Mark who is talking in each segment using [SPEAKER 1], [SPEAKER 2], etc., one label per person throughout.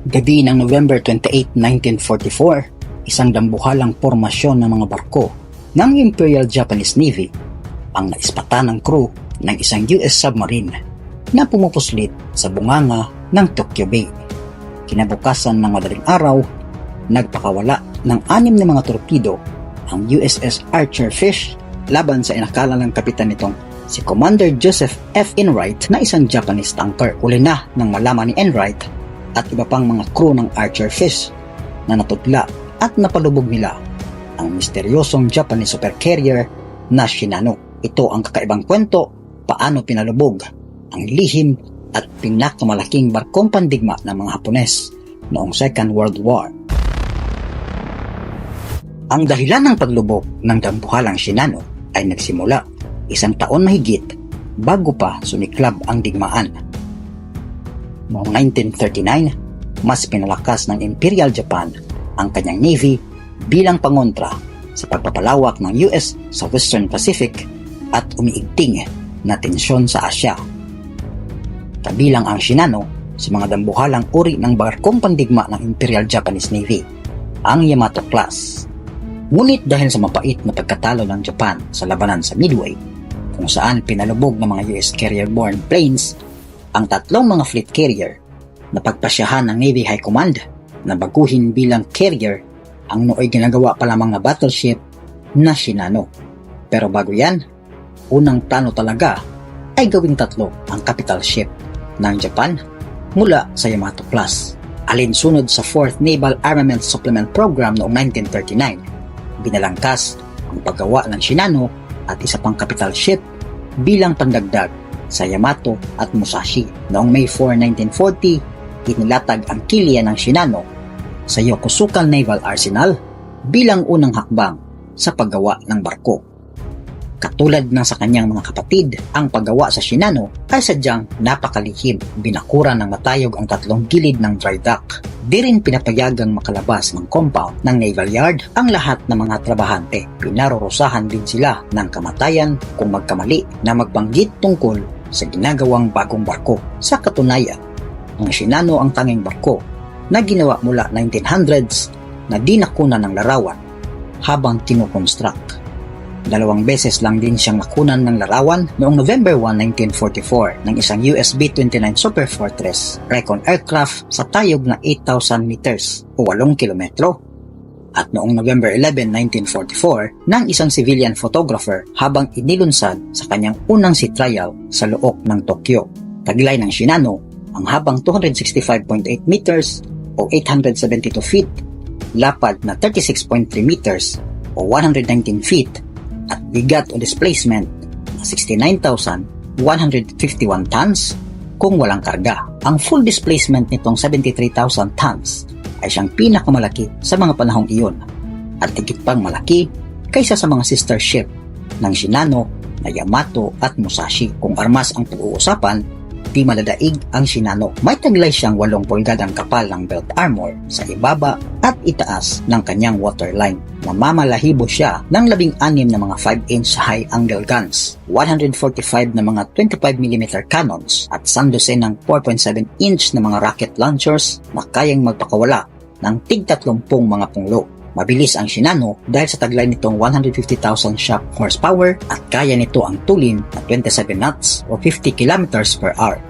[SPEAKER 1] Gabi ng November 28, 1944, isang dambuhalang pormasyon ng mga barko ng Imperial Japanese Navy ang naispata ng crew ng isang US submarine na pumupuslit sa bunganga ng Tokyo Bay. Kinabukasan ng madaling araw, nagpakawala ng anim na mga torpedo ang USS Archer Fish laban sa inakala ng kapitan nitong si Commander Joseph F. Enright na isang Japanese tanker. Uli na nang malaman ni Enright at iba pang mga crew ng Archer Fish na natutla at napalubog nila ang misteryosong Japanese supercarrier na Shinano. Ito ang kakaibang kwento paano pinalubog ang lihim at pinakamalaking barkong pandigma ng mga Hapones noong Second World War. Ang dahilan ng paglubog ng dambuhalang Shinano ay nagsimula isang taon mahigit bago pa sumiklab ang digmaan. Noong 1939, mas pinalakas ng Imperial Japan ang kanyang navy bilang pangontra sa pagpapalawak ng US sa Western Pacific at umiigting na tensyon sa Asya. Kabilang ang Shinano sa mga dambuhalang uri ng barkong pandigma ng Imperial Japanese Navy, ang Yamato class. Ngunit dahil sa mapait na pagkatalo ng Japan sa labanan sa Midway, kung saan pinalubog ng mga US carrier-borne planes ang tatlong mga fleet carrier na pagpasyahan ng Navy High Command na baguhin bilang carrier ang nooy ginagawa pa lamang na battleship na Shinano. Pero bago yan, unang plano talaga ay gawing tatlo ang capital ship ng Japan mula sa Yamato class. Alinsunod sa 4th Naval Armament Supplement Program noong 1939, binalangkas ang paggawa ng Shinano at isa pang capital ship bilang pandagdag sa Yamato at Musashi. Noong May 4, 1940, inilatag ang kilya ng Shinano sa Yokosuka Naval Arsenal bilang unang hakbang sa paggawa ng barko. Katulad ng sa kanyang mga kapatid, ang paggawa sa Shinano ay sadyang napakalihim. Binakuran ng matayog ang tatlong gilid ng dry dock. Di rin pinapayagang makalabas ng compound ng Naval Yard ang lahat ng mga trabahante. Pinarurusahan din sila ng kamatayan kung magkamali na magbanggit tungkol sa ginagawang bagong barko. Sa katunayan, ang Shinano ang tanging barko na ginawa mula 1900s na di nakuna ng larawan habang tinukonstruct. Dalawang beses lang din siyang nakunan ng larawan noong November 1, 1944 ng isang US B-29 Super Fortress Recon aircraft sa tayog na 8,000 meters o 8 kilometro. At noong November 11, 1944 ng isang civilian photographer habang inilunsad sa kanyang unang sea trial sa loob ng Tokyo. Taglay ng Shinano, ang habang 265.8 meters o 872 feet, lapad na 36.3 meters o 119 feet at bigat o displacement na 69,151 tons kung walang karga. Ang full displacement nitong 73,000 tons ay siyang pinakamalaki sa mga panahong iyon at higit pang malaki kaysa sa mga sister ship ng Shinano na Yamato at Musashi. Kung armas ang pag-uusapan, di maladaig ang Shinano. May taglay siyang 8 pulgadang kapal ng belt armor sa ibaba at itaas ng kanyang waterline. Namamalahibo siya ng 16 na mga 5-inch high angle guns, 145 na mga 25mm cannons at sandose ng 4.7 inch na mga rocket launchers na kayang magpakawala ng tig 30 mga punglo. Mabilis ang Shinano dahil sa taglay nitong 150,000 shock horsepower at kaya nito ang tulin na 27 knots o 50 kilometers per hour.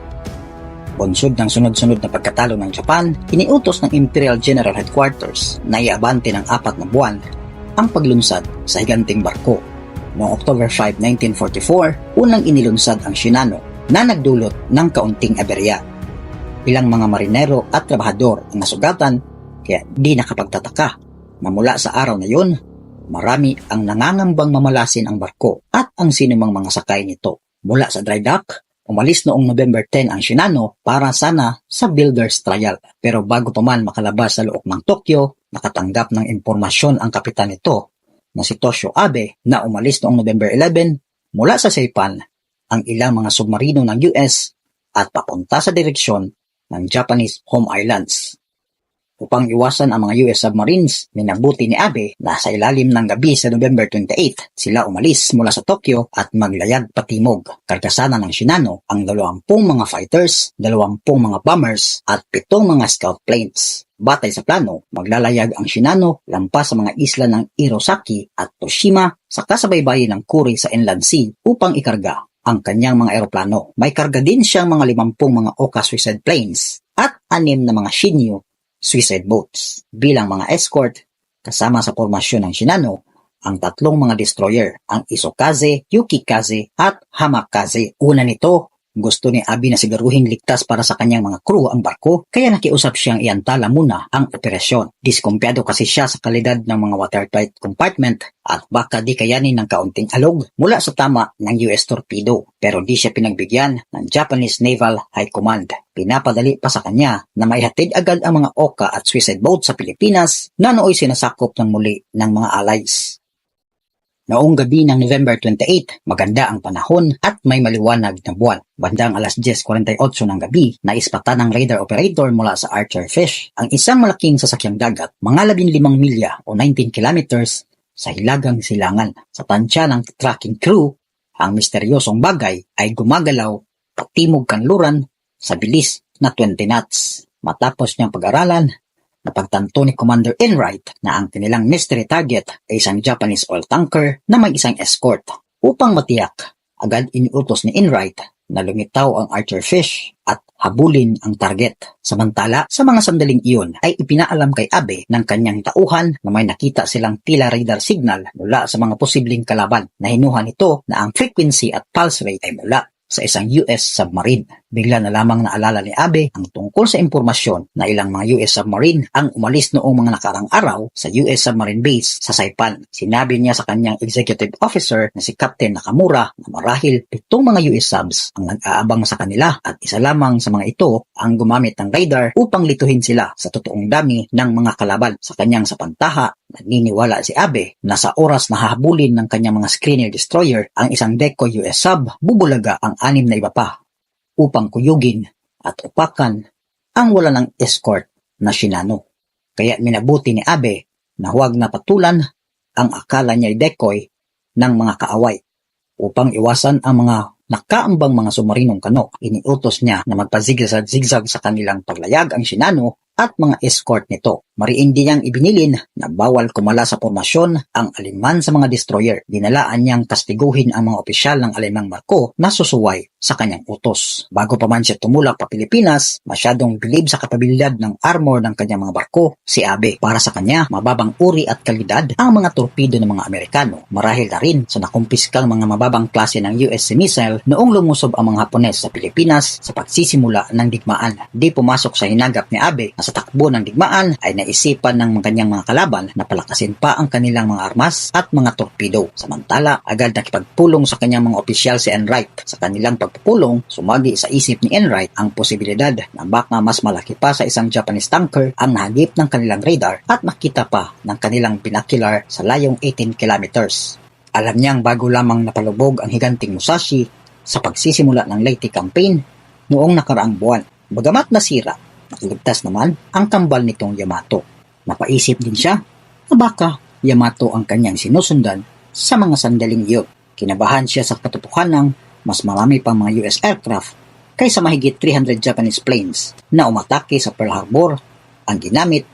[SPEAKER 1] Bunsod ng sunod-sunod na pagkatalo ng Japan, iniutos ng Imperial General Headquarters na iabante ng apat na buwan ang paglunsad sa higanting barko. Noong October 5, 1944, unang inilunsad ang Shinano na nagdulot ng kaunting aberya. Ilang mga marinero at trabahador ang nasugatan kaya di nakapagtataka na mula sa araw na yun, marami ang nangangambang mamalasin ang barko at ang sinumang mga sakay nito. Mula sa dry dock, umalis noong November 10 ang Shinano para sana sa builder's trial. Pero bago pa man makalabas sa loob ng Tokyo, nakatanggap ng impormasyon ang kapitan nito na si Toshio Abe na umalis noong November 11 mula sa Saipan ang ilang mga submarino ng US at papunta sa direksyon ng Japanese home islands. Upang iwasan ang mga US submarines, minabuti ni Abe na sa ilalim ng gabi sa November 28, sila umalis mula sa Tokyo at maglayag patimog. Karkasana ng Shinano ang 20 mga fighters, 20 mga bombers at 7 mga scout planes. Batay sa plano, maglalayag ang Shinano lampas sa mga isla ng Irosaki at Toshima sa kasabaybayan ng Kuri sa Inland Sea upang ikarga ang kanyang mga eroplano. May karga din siyang mga 50 mga Oka suicide planes at anim na mga Shinyu suicide boats. Bilang mga escort, kasama sa formasyon ng Shinano, ang tatlong mga destroyer, ang Isokaze, Yukikaze at Hamakaze. Una nito, gusto ni Abi na siguruhing ligtas para sa kanyang mga crew ang barko, kaya nakiusap siyang iantala muna ang operasyon. Diskumpiyado kasi siya sa kalidad ng mga watertight compartment at baka di kayanin ng kaunting alog mula sa tama ng US torpedo. Pero di siya pinagbigyan ng Japanese Naval High Command. Pinapadali pa sa kanya na maihatid agad ang mga Oka at suicide boat sa Pilipinas na nooy sinasakop ng muli ng mga allies. Noong gabi ng November 28, maganda ang panahon at may maliwanag na buwan. Bandang alas 10.48 ng gabi, naispata ng radar operator mula sa Archer Fish ang isang malaking sasakyang dagat, mga 15 milya o 19 kilometers sa hilagang silangan. Sa tansya ng tracking crew, ang misteryosong bagay ay gumagalaw patimog kanluran sa bilis na 20 knots. Matapos niyang pag-aralan, Napagtanto ni Commander Enright na ang kanilang mystery target ay isang Japanese oil tanker na may isang escort. Upang matiyak, agad iniutos ni Enright na lumitaw ang Archer Fish at habulin ang target. Samantala, sa mga sandaling iyon ay ipinaalam kay Abe ng kanyang tauhan na may nakita silang tila radar signal mula sa mga posibleng kalaban. Nahinuhan ito na ang frequency at pulse rate ay mula sa isang US submarine. Bigla na lamang naalala ni Abe ang tungkol sa impormasyon na ilang mga US submarine ang umalis noong mga nakarang araw sa US submarine base sa Saipan. Sinabi niya sa kanyang executive officer na si Captain Nakamura na marahil pitong mga US subs ang nag-aabang sa kanila at isa lamang sa mga ito ang gumamit ng radar upang lituhin sila sa totoong dami ng mga kalaban. Sa kanyang sapantaha, naniniwala si Abe na sa oras na hahabulin ng kanyang mga screener destroyer ang isang Deco US sub, bubulaga ang anim na iba pa upang kuyugin at upakan ang wala ng escort na Shinano. Kaya minabuti ni Abe na huwag na patulan ang akala niya'y decoy ng mga kaaway upang iwasan ang mga nakaambang mga submarinong kano. Iniutos niya na magpazigzag-zigzag sa kanilang paglayag ang Shinano at mga escort nito. Mariin din niyang ibinilin na bawal kumala sa formasyon ang aliman sa mga destroyer. Dinalaan niyang kastiguhin ang mga opisyal ng alemang barko na susuway sa kanyang utos. Bago pa man siya tumulak pa Pilipinas, masyadong bilib sa kapabilidad ng armor ng kanyang mga barko, si Abe. Para sa kanya, mababang uri at kalidad ang mga torpedo ng mga Amerikano. Marahil na rin sa nakumpiskang mga mababang klase ng US missile noong lumusob ang mga Hapones sa Pilipinas sa pagsisimula ng digmaan. Di pumasok sa hinagap ni Abe na sa takbo ng digmaan ay naisipan ng kanyang mga kalaban na palakasin pa ang kanilang mga armas at mga torpedo. Samantala, agad nakipagpulong sa kanyang mga opisyal si Enright. Sa kanilang pagpupulong, sumagi sa isip ni Enright ang posibilidad na baka mas malaki pa sa isang Japanese tanker ang nahagip ng kanilang radar at makita pa ng kanilang binocular sa layong 18 kilometers. Alam niyang bago lamang napalubog ang higanting Musashi sa pagsisimula ng Leyte campaign noong nakaraang buwan. Bagamat nasira, Nakiligtas naman ang kambal nitong Yamato. Napaisip din siya na baka Yamato ang kanyang sinusundan sa mga sandaling iyon. Kinabahan siya sa katotohanan ng mas marami pang mga US aircraft kaysa mahigit 300 Japanese planes na umatake sa Pearl Harbor ang ginamit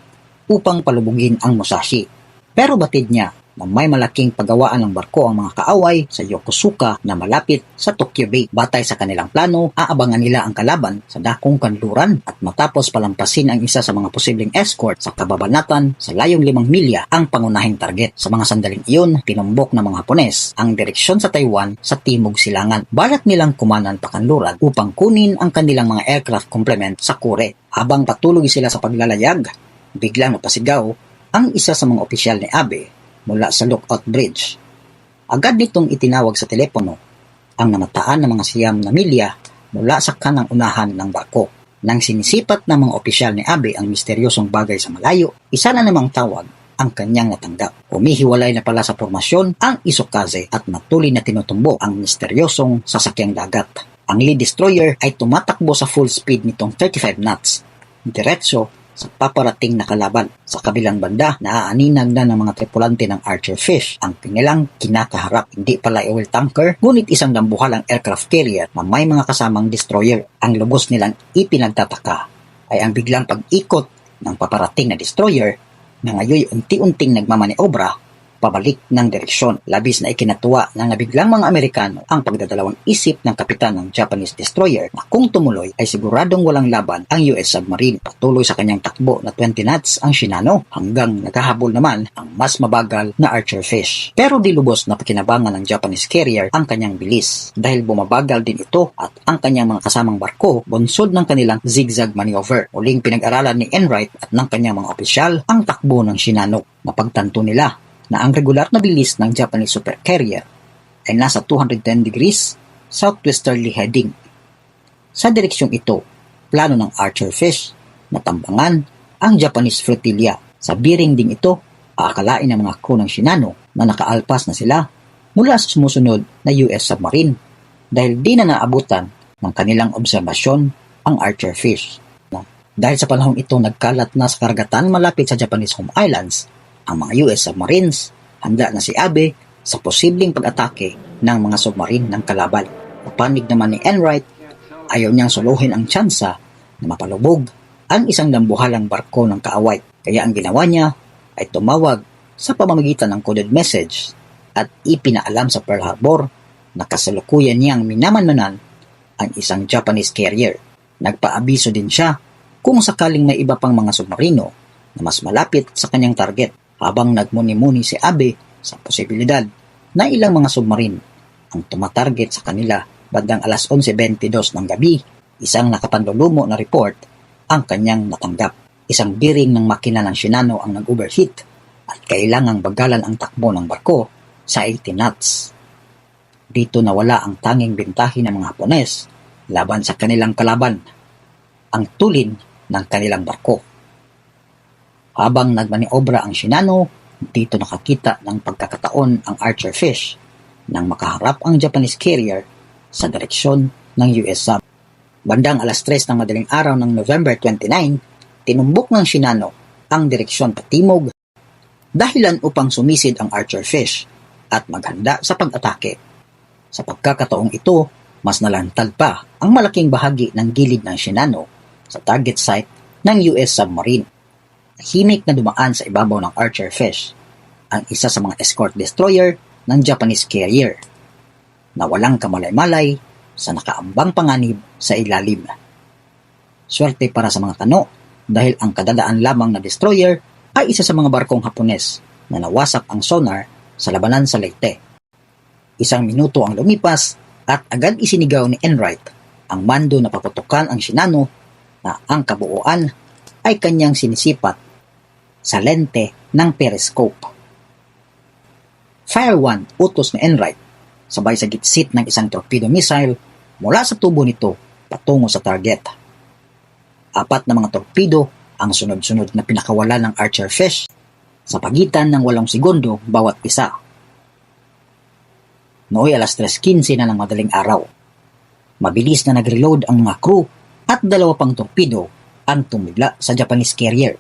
[SPEAKER 1] upang palubugin ang Musashi. Pero batid niya na may malaking paggawaan ng barko ang mga kaaway sa Yokosuka na malapit sa Tokyo Bay. Batay sa kanilang plano, aabangan nila ang kalaban sa dakong kanluran at matapos palampasin ang isa sa mga posibleng escort sa kababanatan sa layong limang milya ang pangunahing target. Sa mga sandaling iyon, tinumbok ng mga Hapones ang direksyon sa Taiwan sa Timog Silangan. Balak nilang kumanan pa kanluran upang kunin ang kanilang mga aircraft complement sa Kure. Habang patuloy sila sa paglalayag, biglang napasigaw ang isa sa mga opisyal ni Abe mula sa Lookout Bridge. Agad nitong itinawag sa telepono ang namataan ng mga siyam na milya mula sa kanang unahan ng barko. Nang sinisipat ng mga opisyal ni Abe ang misteryosong bagay sa malayo, isa na namang tawag ang kanyang natanggap. Umihiwalay na pala sa formasyon ang Isokaze at natuloy na tinutumbo ang misteryosong sasakyang dagat. Ang lead destroyer ay tumatakbo sa full speed nitong 35 knots, diretso sa paparating na kalaban. Sa kabilang banda, naaaninag na ng mga tripulante ng Archer Fish ang kanilang kinakaharap. Hindi pala oil tanker, ngunit isang dambuhalang aircraft carrier na may mga kasamang destroyer. Ang lubos nilang ipinagtataka ay ang biglang pag-ikot ng paparating na destroyer na ngayon unti-unting nagmamaniobra pabalik ng direksyon. Labis na ikinatuwa ng nabiglang mga Amerikano ang pagdadalawang isip ng kapitan ng Japanese destroyer na kung tumuloy ay siguradong walang laban ang US submarine. Patuloy sa kanyang takbo na 20 knots ang Shinano hanggang naghahabol naman ang mas mabagal na Archer Fish. Pero di na pakinabangan ng Japanese carrier ang kanyang bilis dahil bumabagal din ito at ang kanyang mga kasamang barko bunsod ng kanilang zigzag maneuver. Muling pinag-aralan ni Enright at ng kanyang mga opisyal ang takbo ng Shinano. Napagtanto nila na ang regular na bilis ng Japanese supercarrier ay nasa 210 degrees southwesterly heading. Sa direksyong ito, plano ng Archer Fish na tambangan ang Japanese flotilla. Sa bearing ding ito, aakalain ng mga crew ng Shinano na nakaalpas na sila mula sa sumusunod na US submarine dahil di na naabutan ng kanilang obserbasyon ang Archer Fish. Dahil sa panahong ito nagkalat na sa karagatan malapit sa Japanese home islands ang mga US submarines, handa na si Abe sa posibleng pag-atake ng mga submarine ng kalaban. Panig naman ni Enright, ayaw niyang suluhin ang tsansa na mapalubog ang isang dambuhalang barko ng kaaway. Kaya ang ginawa niya ay tumawag sa pamamagitan ng coded message at ipinaalam sa Pearl Harbor na kasalukuyan niyang minamanmanan ang isang Japanese carrier. Nagpaabiso din siya kung sakaling may iba pang mga submarino na mas malapit sa kanyang target habang nagmuni-muni si Abe sa posibilidad na ilang mga submarine ang tumatarget sa kanila bandang alas 11.22 ng gabi, isang nakapanlulumo na report ang kanyang natanggap. Isang bearing ng makina ng Shinano ang nag-overheat at kailangang bagalan ang takbo ng barko sa 80 knots. Dito nawala ang tanging bintahin ng mga Hapones laban sa kanilang kalaban, ang tulin ng kanilang barko. Habang nagmaniobra ang Shinano, dito nakakita ng pagkakataon ang Archer Fish nang makaharap ang Japanese carrier sa direksyon ng US sub. Bandang alas 3 ng madaling araw ng November 29, tinumbok ng Shinano ang direksyon patimog dahilan upang sumisid ang Archer Fish at maghanda sa pag-atake. Sa pagkakataong ito, mas nalantad pa ang malaking bahagi ng gilid ng Shinano sa target site ng US submarine. Tahimik na dumaan sa ibabaw ng Archer Fish ang isa sa mga escort destroyer ng Japanese carrier na walang kamalay-malay sa nakaambang panganib sa ilalim. Swerte para sa mga tano dahil ang kadadaan lamang na destroyer ay isa sa mga barkong Hapones na nawasak ang sonar sa labanan sa Leyte. Isang minuto ang lumipas at agad isinigaw ni Enright ang mando na paputukan ang Shinano na ang kabuuan ay kanyang sinisipat sa lente ng periscope. Fire 1 utos ni Enright sabay sa gitsit ng isang torpedo missile mula sa tubo nito patungo sa target. Apat na mga torpedo ang sunod-sunod na pinakawala ng Archer Fish sa pagitan ng walong segundo bawat isa. Nooy alas 3.15 na ng madaling araw. Mabilis na nag-reload ang mga crew at dalawa pang torpedo ang tumigla sa Japanese carrier.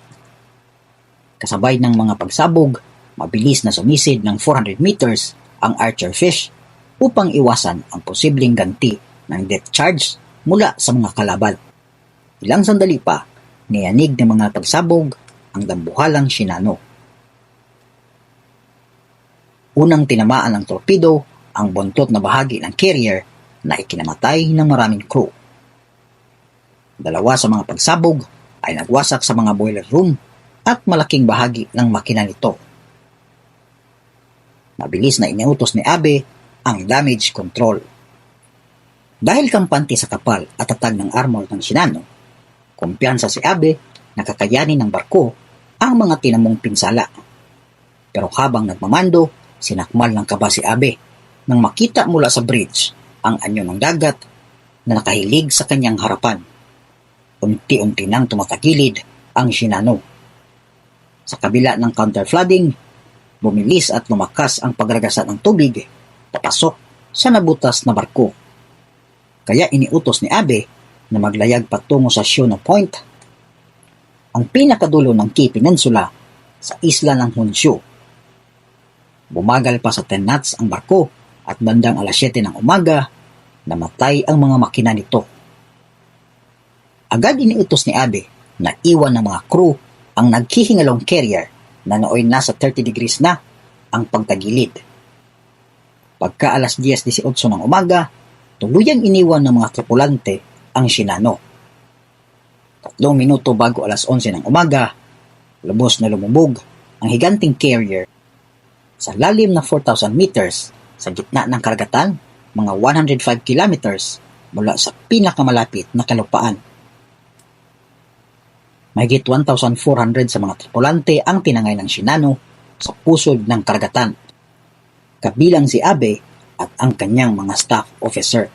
[SPEAKER 1] Kasabay ng mga pagsabog, mabilis na sumisid ng 400 meters ang Archer Fish upang iwasan ang posibleng ganti ng depth charge mula sa mga kalaban. Ilang sandali pa, niyanig ng mga pagsabog ang dambuhalang Shinano. Unang tinamaan ng torpedo ang buntot na bahagi ng carrier na ikinamatay ng maraming crew. Dalawa sa mga pagsabog ay nagwasak sa mga boiler room at malaking bahagi ng makina nito. Mabilis na iniutos ni Abe ang damage control. Dahil kampante sa kapal at tatag ng armor ng Shinano, kumpiyansa si Abe na kakayanin ng barko ang mga tinamong pinsala. Pero habang nagmamando, sinakmal ng kaba si Abe nang makita mula sa bridge ang anyo ng dagat na nakahilig sa kanyang harapan. Unti-unti nang tumatagilid ang Shinano. Sa kabila ng counterflooding, bumilis at lumakas ang pagragasan ng tubig papasok sa nabutas na barko. Kaya iniutos ni Abe na maglayag patungo sa Shuna Point. ang pinakadulo ng Key Peninsula sa isla ng Honshu. Bumagal pa sa 10 knots ang barko at bandang alas 7 ng umaga, namatay ang mga makina nito. Agad iniutos ni Abe na iwan ng mga crew ang naghihingalong carrier na nooy nasa 30 degrees na ang pagtagilid. Pagka alas 10.18 ng umaga, tuluyang iniwan ng mga tripulante ang Shinano. Tatlong minuto bago alas 11 ng umaga, lubos na lumubog ang higanting carrier sa lalim na 4,000 meters sa gitna ng karagatan, mga 105 kilometers mula sa pinakamalapit na kalupaan. Mahigit 1,400 sa mga tripulante ang tinangay ng Shinano sa pusod ng karagatan. Kabilang si Abe at ang kanyang mga staff officer.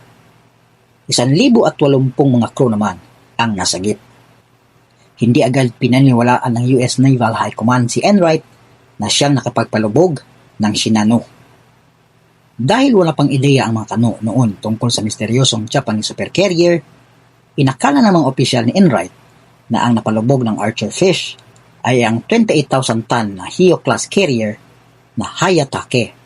[SPEAKER 1] Isan libo at walumpung mga crew naman ang nasagip. Hindi agad pinaniwalaan ng US Naval High Command si Enright na siyang nakapagpalubog ng Shinano. Dahil wala pang ideya ang mga kano noon tungkol sa misteryosong Japanese supercarrier, inakala ng mga opisyal ni Enright na ang napalubog ng Archer Fish ay ang 28,000 ton na Hio class carrier na Hayatake